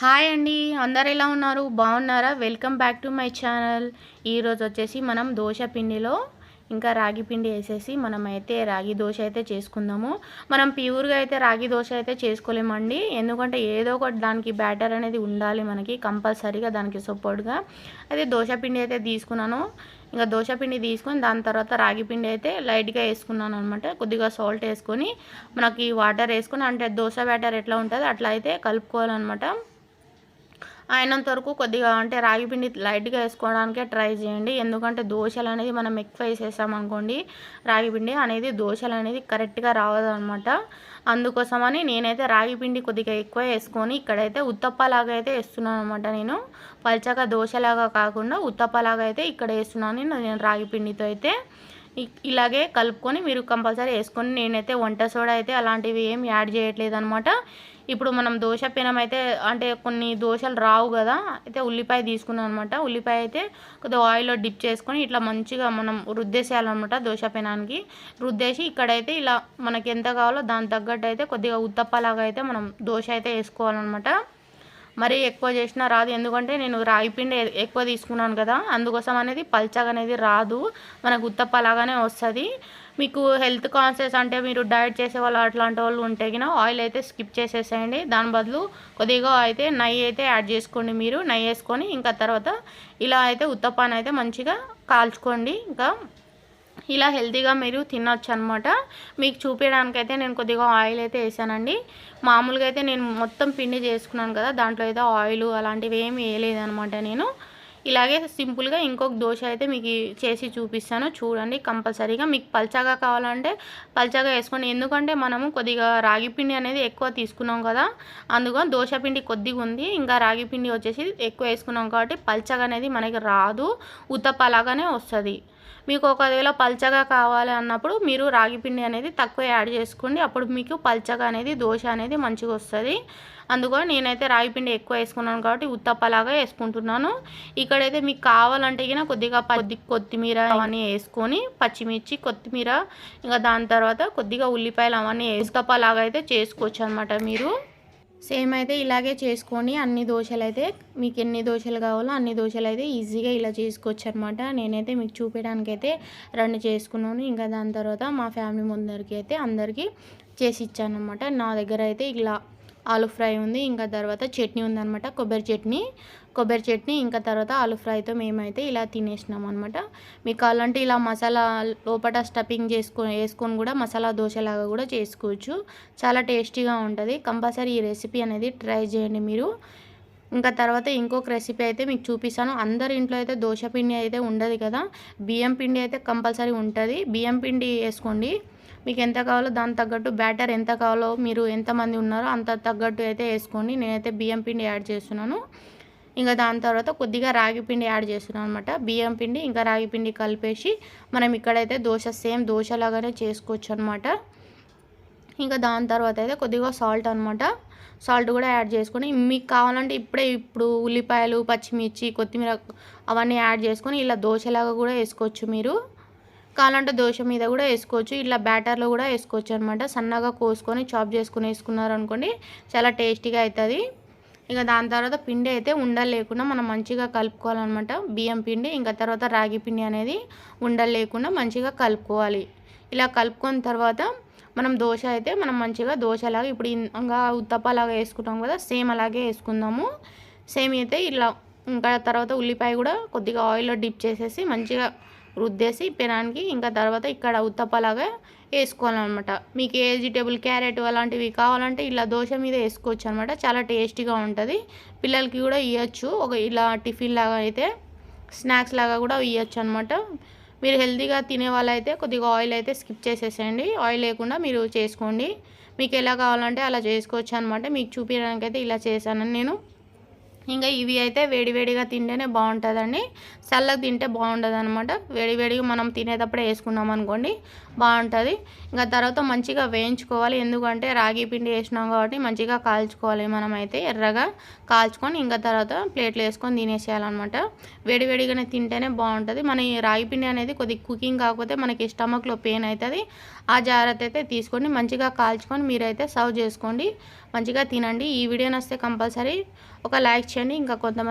Hi అండి అందరు ఎలా ఉన్నారు? బాగున్నారా? Welcome back to my channel. ఈరోజు వచ్చేసి మనం దోశ పిండిలో ఇంకా రాగి పిండి వేసేసి మనం అయితే రాగి దోశ అయితే చేసుకుందాము. మనం ప్యూర్గా అయితే రాగి దోశ అయితే చేసుకోలేమండి. ఎందుకంటే ఏదో ఒకటి దానికి బ్యాటర్ అనేది ఉండాలి మనకి కంపల్సరీగా దానికి సపోర్ట్గా. అయితే దోశ పిండి అయితే తీసుకున్నాను. ఇంకా దోశ పిండి తీసుకొని దాని తర్వాత రాగి పిండి అయితే లైట్గా వేసుకున్నాను అనమాట. కొద్దిగా సాల్ట్ వేసుకొని మనకి వాటర్ వేసుకొని అంటే దోశ బ్యాటర్ ఎట్లా ఉంటుందో అట్లా అయితే కలుపుకోవాలన్నమాట. అయినంత వరకు కొద్దిగా అంటే రాగి పిండి లైట్గా వేసుకోవడానికే ట్రై చేయండి. ఎందుకంటే దోశలు అనేది మనం ఎక్కువ వేసేసామనుకోండి రాగి పిండి అనేది దోశలు అనేది కరెక్ట్గా రావదు అనమాట అందుకోసమని నేనైతే రాగి పిండి కొద్దిగా ఎక్కువ వేసుకొని ఇక్కడైతే ఉత్తప్పలాగా అయితే వేస్తున్నాను అనమాట నేను. పల్చగా దోశలాగా కాకుండా ఉత్తప్పలాగా అయితే ఇక్కడ వేస్తున్నాను నేను రాగి పిండితో అయితే. ఇలాగే కలుపుకొని మీరు కంపల్సరీ వేసుకొని నేనైతే వంట సోడా అయితే అలాంటివి ఏం యాడ్ చేయట్లేదు అనమాట ఇప్పుడు మనం దోశ పెనం అయితే అంటే కొన్ని దోశలు రావు కదా అయితే ఉల్లిపాయ తీసుకున్నాం అనమాట ఉల్లిపాయ అయితే కొద్దిగా ఆయిల్లో డిప్ చేసుకొని ఇట్లా మంచిగా మనం రుద్దేసేయాలన్నమాట దోశ పెనానికి. రుద్దేసి ఇక్కడైతే ఇలా మనకి ఎంత కావాలో దాని తగ్గట్టు అయితే కొద్దిగా ఉత్తప్పలాగా అయితే మనం దోశ అయితే వేసుకోవాలన్నమాట. మరీ ఎక్కువ చేసినా రాదు. ఎందుకంటే నేను రాగి పిండి ఎక్కువ తీసుకున్నాను కదా అందుకోసం అనేది పల్చగా అనేది రాదు. మనకు ఉత్తప్ప అలాగానే వస్తుంది. మీకు హెల్త్ కాన్షియస్ అంటే మీరు డైట్ చేసే వాళ్ళు అట్లాంటి వాళ్ళు ఉంటే కినా ఆయిల్ అయితే స్కిప్ చేసేసేయండి. దాని బదులు కొద్దిగా అయితే నెయ్యి అయితే యాడ్ చేసుకోండి మీరు. నెయ్యి వేసుకొని ఇంకా తర్వాత ఇలా అయితే ఉత్తప్పని అయితే మంచిగా కాల్చుకోండి. ఇంకా ఇలా హెల్తీగా మీరు తినొచ్చు అనమాట మీకు చూపించడానికి అయితే నేను కొద్దిగా ఆయిల్ అయితే వేసానండి. మామూలుగా అయితే నేను మొత్తం పిండి చేసుకున్నాను కదా దాంట్లో అయితే ఆయిల్ అలాంటివి ఏమి వేయలేదనమాట నేను. ఇలాగే సింపుల్గా ఇంకొక దోశ అయితే మీకు చేసి చూపిస్తాను. చూడండి కంపల్సరీగా మీకు పల్చగా కావాలంటే పల్చగా వేసుకోండి. ఎందుకంటే మనము కొద్దిగా రాగి పిండి అనేది ఎక్కువ తీసుకున్నాం కదా అందుకని దోశ పిండి కొద్దిగా ఉంది. ఇంకా రాగి పిండి వచ్చేసి ఎక్కువ వేసుకున్నాం కాబట్టి పల్చగా అనేది మనకి రాదు. ఉత్తప్పలాగానే వస్తుంది. మీకు ఒకవేళ పల్చగా కావాలి అన్నప్పుడు మీరు రాగి పిండి అనేది తక్కువ యాడ్ చేసుకోండి. అప్పుడు మీకు పల్చగా అనేది దోశ అనేది మంచిగా వస్తుంది. అందుకని నేనైతే రాగి పిండి ఎక్కువ వేసుకున్నాను కాబట్టి ఉత్తప్పలాగా వేసుకుంటున్నాను. ఇక్కడైతే మీకు కావాలంటే కన్నా కొద్దిగా కొద్ది కొత్తిమీర అవన్నీ వేసుకొని పచ్చిమిర్చి కొత్తిమీర ఇంకా దాని తర్వాత కొద్దిగా ఉల్లిపాయలు అవన్నీ ఉత్తప్పలాగా అయితే చేసుకోవచ్చు అనమాట మీరు. సేమ్ అయితే ఇలాగే చేసుకొని అన్ని దోశలు అయితే మీకు ఎన్ని దోశలు కావాలో అన్ని దోశలు అయితే ఈజీగా ఇలా చేసుకోవచ్చు అనమాట నేనైతే మీకు చూపించడానికి అయితే రెండు చేసుకున్నాను. ఇంకా దాని తర్వాత మా ఫ్యామిలీ ముందరికి అయితే అందరికీ చేసి ఇచ్చాను అనమాట నా దగ్గర అయితే ఇలా ఆలు ఫ్రై ఉంది. ఇంకా తర్వాత చట్నీ ఉందనమాట కొబ్బరి చట్నీ. కొబ్బరి చట్నీ ఇంకా తర్వాత ఆలు ఫ్రైతో మేమైతే ఇలా తినేసినాం అనమాట మీకు కావాలంటే ఇలా మసాలా లోపల స్టఫింగ్ చేసుకొని వేసుకొని కూడా మసాలా దోశలాగా కూడా చేసుకోవచ్చు. చాలా టేస్టీగా ఉంటుంది. కంపల్సరీ ఈ రెసిపీ అనేది ట్రై చేయండి మీరు. ఇంకా తర్వాత ఇంకొక రెసిపీ అయితే మీకు చూపిస్తాను. అందరి ఇంట్లో అయితే దోశ పిండి అయితే ఉండదు కదా. బియ్యం పిండి అయితే కంపల్సరీ ఉంటుంది. బియ్యం పిండి వేసుకోండి. మీకు ఎంత కావాలో దాని తగ్గట్టు బ్యాటర్ ఎంత కావాలో మీరు ఎంతమంది ఉన్నారో అంత తగ్గట్టు అయితే వేసుకోండి. నేనైతే బియ్యం పిండి యాడ్ చేస్తున్నాను. ఇంకా దాని తర్వాత కొద్దిగా రాగి పిండి యాడ్ చేస్తున్నాం అనమాట బియ్యం పిండి ఇంకా రాగి పిండి కలిపేసి మనం ఇక్కడైతే దోశ సేమ్ దోశలాగానే చేసుకోవచ్చు అనమాట ఇంకా దాని తర్వాత అయితే కొద్దిగా సాల్ట్ అనమాట సాల్ట్ కూడా యాడ్ చేసుకొని మీకు కావాలంటే ఇప్పుడే ఇప్పుడు ఉల్లిపాయలు పచ్చిమిర్చి కొత్తిమీర అవన్నీ యాడ్ చేసుకొని ఇలా దోశలాగా కూడా వేసుకోవచ్చు మీరు. కావాలంటే దోశ మీద కూడా వేసుకోవచ్చు ఇట్లా బ్యాటర్లో కూడా వేసుకోవచ్చు అనమాట సన్నగా కోసుకొని చాప్ చేసుకుని వేసుకున్నారు అనుకోండి చాలా టేస్టీగా అవుతుంది ఇక దాని తర్వాత పిండి అయితే ఉండలు లేకుండా మనం మంచిగా కలుపుకోవాలన్నమాట. బియ్యం పిండి ఇంకా తర్వాత రాగి పిండి అనేది ఉండలు లేకుండా మంచిగా కలుపుకోవాలి. ఇలా కలుపుకున్న తర్వాత మనం దోశ అయితే మనం మంచిగా దోశలాగా ఇప్పుడు ఇంకా ఉత్తప్పలాగా వేసుకుంటాం కదా సేమ్ అలాగే వేసుకుందాము. సేమ్ అయితే ఇలా ఇంకా తర్వాత ఉల్లిపాయ కూడా కొద్దిగా ఆయిల్లో డిప్ చేసేసి మంచిగా రుద్దేసి పెనానికి ఇంకా తర్వాత ఇక్కడ ఉత్తప్పలాగా వేసుకోవాలన్నమాట. మీకు వెజిటేబుల్ క్యారెట్ అలాంటివి కావాలంటే ఇలా దోశ మీద వేసుకోవచ్చు అనమాట చాలా టేస్టీగా ఉంటుంది. పిల్లలకి కూడా ఇవ్వచ్చు ఒక ఇలా టిఫిన్ లాగా అయితే స్నాక్స్ లాగా కూడా ఇవ్వచ్చు అనమాట మీరు హెల్తీగా తినే వాళ్ళైతే కొద్దిగా ఆయిల్ అయితే స్కిప్ చేసేసేయండి. ఆయిల్ లేకుండా మీరు చేసుకోండి. మీకు ఎలా కావాలంటే అలా చేసుకోవచ్చు అనమాట మీకు చూపించడానికి అయితే ఇలా చేశానని నేను ఇంకా ఇవి అయితే వేడివేడిగా తింటేనే బాగుంటుందండి. చల్లగా తింటే బాగుంటుంది అనమాట వేడివేడిగా మనం తినేటప్పుడే వేసుకున్నాం అనుకోండి బాగుంటుంది. ఇంకా తర్వాత మంచిగా వేయించుకోవాలి. ఎందుకంటే రాగి పిండి వేసినాం కాబట్టి మంచిగా కాల్చుకోవాలి మనం అయితే ఎర్రగా కాల్చుకొని ఇంకా తర్వాత ప్లేట్లు వేసుకొని తినేసేయాలన్నమాట. వేడివేడిగానే తింటేనే బాగుంటుంది. మన ఈ రాగి పిండి అనేది కొద్దిగా కుకింగ్ కాకపోతే మనకి స్టమక్లో పెయిన్ అవుతుంది ఆ జాగ్రత్త అయితే తీసుకొని మంచిగా కాల్చుకొని మీరైతే సర్వ్ చేసుకోండి. మంచిగా తినండి. ఈ వీడియో నస్తే కంపల్సరీ ఒక లైక్ చేయండి ఇంకా కొంతమంది